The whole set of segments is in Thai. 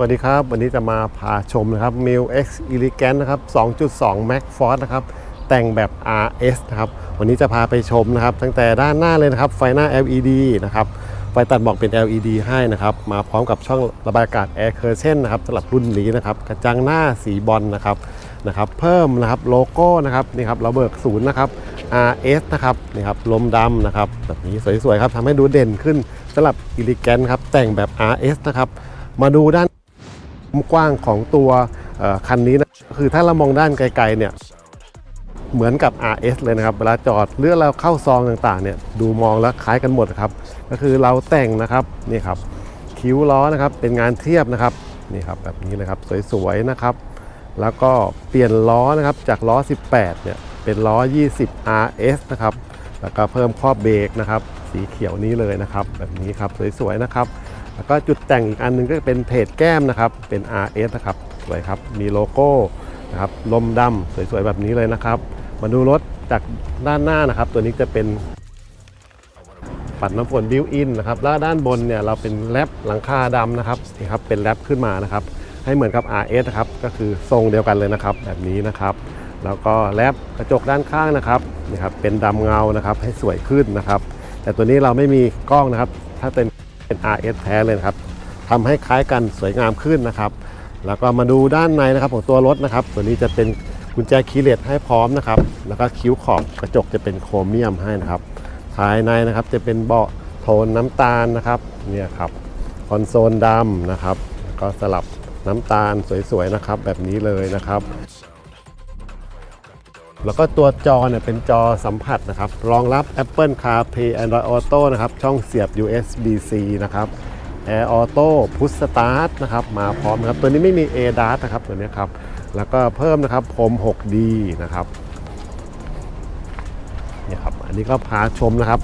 สวัสดีครับ วันนี้จะมาพาชมนะครับ m i l X Elegant นะครับ 2.2 Max Force นะครับ แต่งแบบ RS นะครับ วันนี้จะพาไปชมนะครับ ตั้งแต่ด้านหน้าเลยนะครับ ไฟหน้า LED นะครับ ไฟตัดหมอกเป็น LED ให้นะครับ มาพร้อมกับช่องระบายอากาศ Air Curtain นะครับสำหรับรุ่นนี้นะครับ กระจังหน้าสีบอลนะครับ นะครับ เพิ่มนะครับโลโก้นะครับ นี่ครับเราเบิกศูนย์นะครับ RS นะครับ นี่ครับ ลมดำนะครับ แบบนี้สวยๆครับทำให้ดูเด่นขึ้นสำหรับ Elegant ครับ แต่งแบบ RS นะครับ มาดูด้าน กว้างของตัวคันนี้นะคือถ้าเรามองด้านไกลๆเนี่ยเหมือนกับ RS เลยนะครับ เวลาจอดเรือเราเข้าซองต่างๆเนี่ยดูมองแล้วคล้ายกันหมดครับ ก็คือเราแต่งนะครับนี่ครับคิ้วล้อนะครับเป็นงานเทียบนะครับนี่ครับแบบนี้เลยครับสวยๆนะครับ แล้วก็เปลี่ยนล้อนะครับจากล้อ 18เนี่ยเป็นล้อ 20 RS นะครับแล้วก็เพิ่มข้อบเบรกนะครับสีเขียวนี้เลยนะครับ แบบนี้ครับสวยๆนะครับ แล้วก็จุดแต่งอีกอันหนึงก็เป็นเพจแก้มนะครับ เป็น RS นะครับสวยครับ มีโลโก้นะครับ ลมดำสวยๆ แบบนี้เลยนะครับ มาดูรถจากด้านหน้านะครับ ตัวนี้จะเป็นปัดน้ำฝนบิวอินนะครับ แล้วด้านบนเนี่ยเราเป็นแรปหลังคาดำนะครับนี่ครับ เป็นแรปขึ้นมานะครับ ให้เหมือนกับ RS นะครับ ก็คือทรงเดียวกันเลยนะครับ แบบนี้นะครับ แล้วก็แรปกระจกด้านข้างนะครับนี่ครับ เป็นดำเงานะครับ ให้สวยขึ้นนะครับ แต่ตัวนี้เราไม่มีกล้องนะครับ ถ้าเป็น เป็น RS แท้เลยนะครับทำให้คล้ายกันสวยงามขึ้นนะครับ แล้วก็มาดูด้านในนะครับของตัวรถนะครับ ตัวนี้จะเป็นกุญแจคีย์เลสให้พร้อมนะครับ แล้วก็คิ้วขอบกระจกจะเป็นโครเมียมให้นะครับภายในนะครับจะเป็นเบาะโทนน้ำตาลนะครับเนี่ยครับคอนโซลดำนะครับ ก็สลับน้ำตาลสวยๆนะครับ แบบนี้เลยนะครับ แล้วก็ตัวจอเนี่ยเป็นจอสัมผัสนะครับ รองรับ Apple CarPlay Android Auto นะครับ ช่องเสียบ USB-C นะครับ Air Auto Push Start นะครับ มาพร้อมนะครับ ตัวนี้ไม่มี ADAS นะครับ ตัวนี้ครับ แล้วก็เพิ่มนะครับพรม 6D นะครับนี่ครับ อันนี้ก็พาชมนะครับ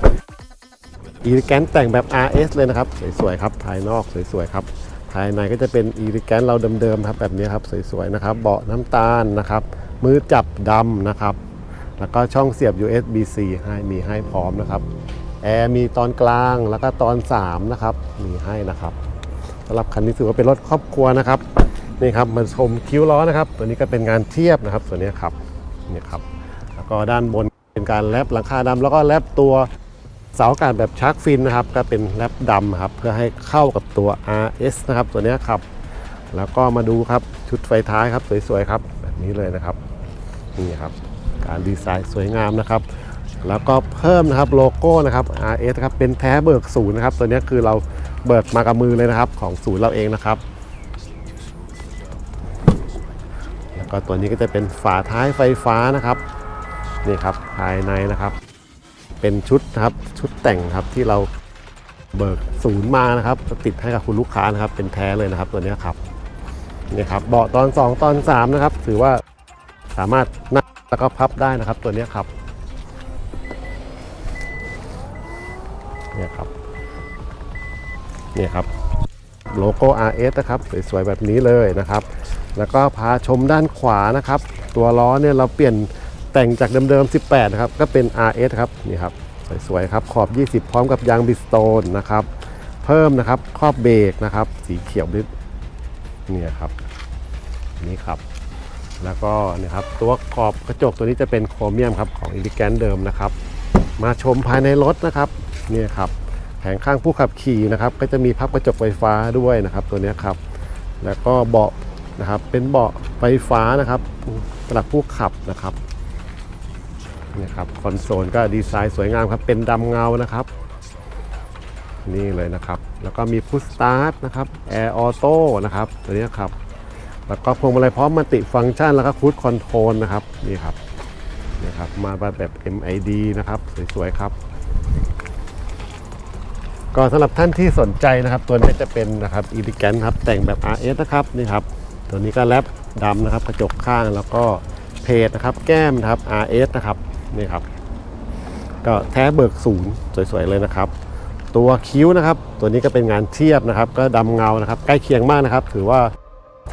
อีลิแกนแต่งแบบ RS เลยนะครับ สวยๆครับ ภายนอกสวยๆครับภายในก็จะเป็นอีลิแกนเราเดิมๆครับแบบนี้ครับสวยๆนะครับ เบาะน้ำตาลนะครับ มือจับดำนะครับ แล้วก็ช่องเสียบ USB-C ให้มีให้พร้อมนะครับ แอร์มีตอนกลางแล้วก็ตอน 3 นะครับ มีให้นะครับสำหรับคันนี้ถือว่าเป็นรถครอบครัวนะครับนี่ครับมาชมคิ้วล้อนะครับ ตัวนี้ก็เป็นงานเทียบนะครับตัวนี้ครับนี่ครับ แล้วก็ด้านบนเป็นการแรปหลังคาดำแล้วก็แรปตัวเสาอากาศแบบชาร์กฟินนะครับ ก็เป็นแรปดำครับเพื่อให้เข้ากับตัว RS นะครับ ตัวนี้ครับ แล้วก็มาดูครับชุดไฟท้ายครับสวยๆครับ แบบนี้เลยนะครับ นี่ครับการดีไซน์สวยงามนะครับ แล้วก็เพิ่มนะครับโลโก้นะครับ RS ครับเป็นแท้เบิกศูนย์นะครับตัวนี้คือเราเบิกมากับมือเลยนะครับของศูนย์เราเองนะครับ แล้วก็ตัวนี้ก็จะเป็นฝาท้ายไฟฟ้านะครับนี่ครับภายในนะครับ เป็นชุดนะครับชุดแต่งครับที่เราเบิกศูนย์มานะครับติดให้กับคุณลูกค้านะครับเป็นแท้เลยนะครับตัวนี้ครับนี่ครับเบาะตอน 2 ตอน3นะครับถือว่า สามารถนั่งแล้วก็พับได้นะครับ ตัวนี้ครับเนี่ยครับเนี่ยครับโลโก้ RS นะครับสวยๆแบบนี้เลยนะครับ แล้วก็พาชมด้านขวานะครับ ตัวล้อเนี่ยเราเปลี่ยนแต่งจากเดิมๆ 18 นะครับ ก็เป็น RS ครับนี่ครับสวยๆครับขอบ 20 พร้อมกับยางบิสโตนนะครับ เพิ่มนะครับครอบเบรกนะครับ สีเขียวนิดเนี่ยครับนี่ครับ แล้วก็นี่ครับตัวขอบกระจกตัวนี้จะเป็นโครเมียมครับของอิลิแกนเดิมนะครับ มาชมภายในรถนะครับนี่ครับแผงข้างผู้ขับขี่นะครับ ก็จะมีพับกระจกไฟฟ้าด้วยนะครับตัวนี้ครับแล้วก็เบาะนะครับเป็นเบาะไฟฟ้านะครับสำหรับผู้ขับนะครับนี่ครับคอนโซลก็ดีไซน์สวยงามครับเป็นดำเงานะครับนี่เลยนะครับ แล้วก็มีพุ s สตาร์ทนะครับแอร์ออโต้นะครับตัวนี้ครับ แล้วก็พวงมาลัยพร้อมมัลติฟังก์ชันแล้วก็คูดคอนโทรลนะครับนี่ครับนี่ครับ มาแบบ MID นะครับ สวยๆครับ ก็สำหรับท่านที่สนใจนะครับ ตัวนี้จะเป็นนะครับอีลิแกนครับ แต่งแบบ RS นะครับนี่ครับ ตัวนี้ก็แรปดำนะครับ กระจกข้างแล้วก็เพจนะครับ แก้มนะครับ RS นะครับนี่ครับ ก็แท้เบิกศูนย์สวยๆเลยนะครับตัวคิ้วนะครับ ตัวนี้ก็เป็นงานเทียบนะครับ ก็ดำเงานะครับ ใกล้เคียงมากนะครับ ถือว่า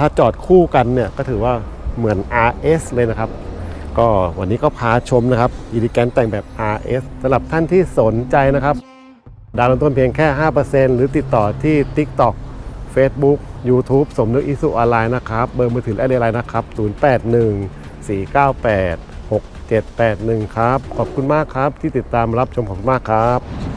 ถ้าจอดคู่กันเนี่ยก็ถือว่าเหมือน RS เลยนะครับ ก็วันนี้ก็พาชมนะครับอีลิแกนแต่งแบบ RS สำหรับท่านที่สนใจนะครับ ดาวน์ต้นเพียงแค่ 5%หรือติดต่อที่ TikTok Facebook YouTube สมนึกอิสุออนไลน์นะครับ เบอร์มือถือและไลน์นะครับ 081 498 6781 ครับ ขอบคุณมากครับที่ติดตามรับชมขอบคุณมากครับ